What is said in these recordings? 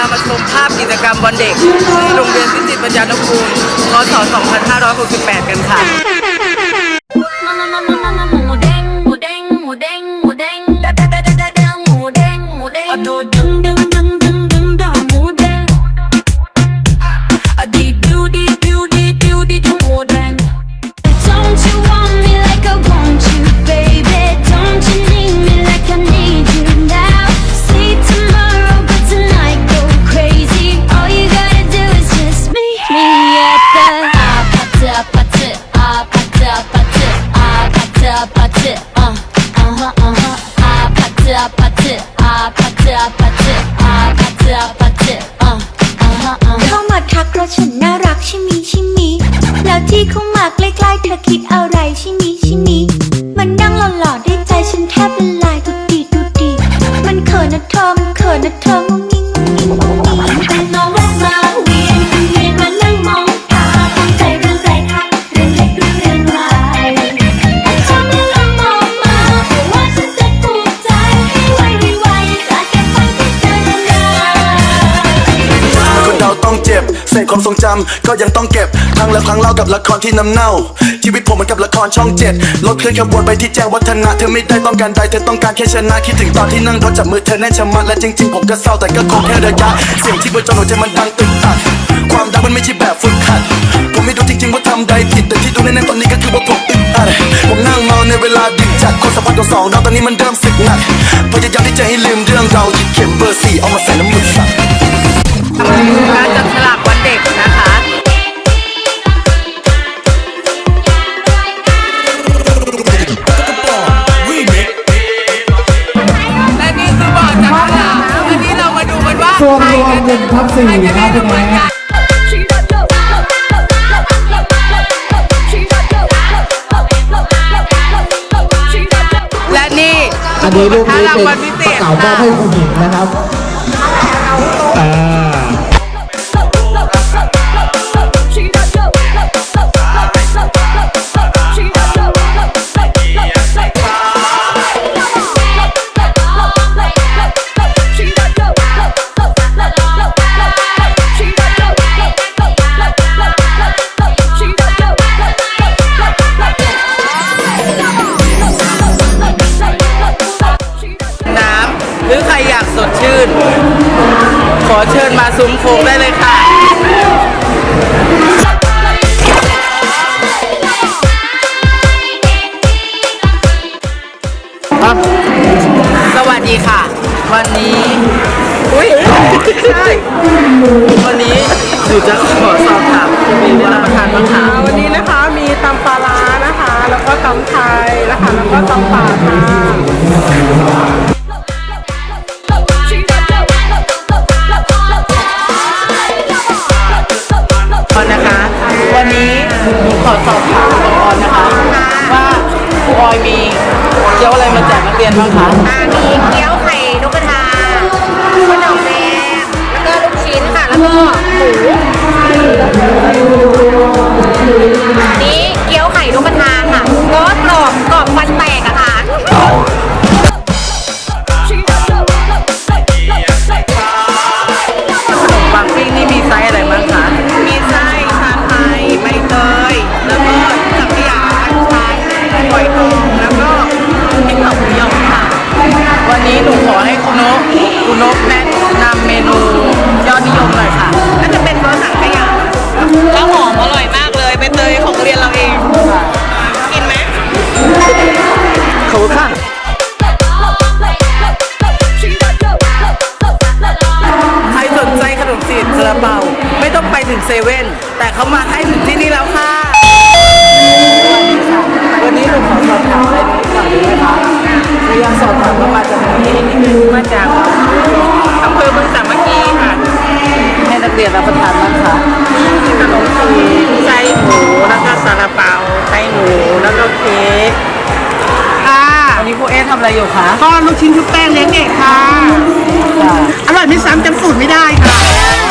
ามาชมภาพกิจกรรมวันเด็ก ที่โรงเรียนวิจิตรปัญญานุกูลพศ 2568 กันค่ะหมูเด้งหมูเด้งหมู ธอคิดอะไรใช่มีใช่มีมัน ษความทรงจำก็ยังต้องเก็บครั้งแล้วครั้งเล่ากับละครที่น้ำเน่า ชีวิตผมเหมือนกับละครช่องเจ็ดรถเคลื่อนขบวนไปที่แจ้งวัฒนะเธอไม่ได้ต้องการใดเธอต้องการแค่ชนะคิดถึงตอนที่นั่งรถจับมือเธอแน่นชะมัดและจริงๆ ผมก็เศร้าแต่ก็คงแค่ระยะเสียงที่บนจอหัวใจมันดังตึกตักความดังมันไม่ใช่แบบฝึกหัด ผมไม่รู้จริงๆว่าทำใดผิดแต่ที่ดูแน่ๆตอนนี้ก็คือว่าผมอึดอัดผมนั่งเมาในเวลาดึกจัดความสัมพันธ์ของสองเราตอนนี้มันเริ่มสึกหนักพยายามที่จะให้ลืมเรื่องเราหยิบเข็มเบอร์สี่เอามาใส่น้ำมือสัก นนี้รูปนี้รางเป็นวัลพิเศกระษเป๋ามอบค่ะให้ผู้หญิงนะครับ ซุ้มโค้งได้เลยค่ะ สวัสดีค่ะ วันนี้ อุ้ยใช่วันนี้หนูจะขอสอบถามคุณมีว่ารับประทานบ้างคะวันนี้นะคะมีตำปลาร้านะคะ แล้วก็ตำไทยนะคะแล้วก็ตำ พลอยมีเกี่ยวอะไรมาแจกนักเรียนบ้างคะ อ่ามีเกี๊ยวไข่นกกระทาขนมแดงแล้วก็ลูกชิ้นค่ะ แล้วก็หมูนี่ ขอบคุณค่ะใครสนใจขนมจีบซาลาเปาไม่ต้องไปถึงเซเว่นแต่เขามาให้ถึงที่นี่แล้วค่ะ วันนี้หนูขอสอบถามอะไรนิดหน่อยได้ไหมคะหนูอยากสอบถามว่ามาจากไหนมาจากอำเภอบึงสามัคคีค่ะให้นักเรียนรับประทานบ้างคะขนมจีนไส้หมูแล้วก็ซาลาเปาไส้หมูแล้วก็เค้ก ทำอะไรอยู่คะทอดลูกชิ้นชุบแป้งเลี้ยงเด็กค่ะค่ะอร่อยไม่ซ้ำจำสูตรไม่ได้ค่ะ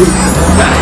Música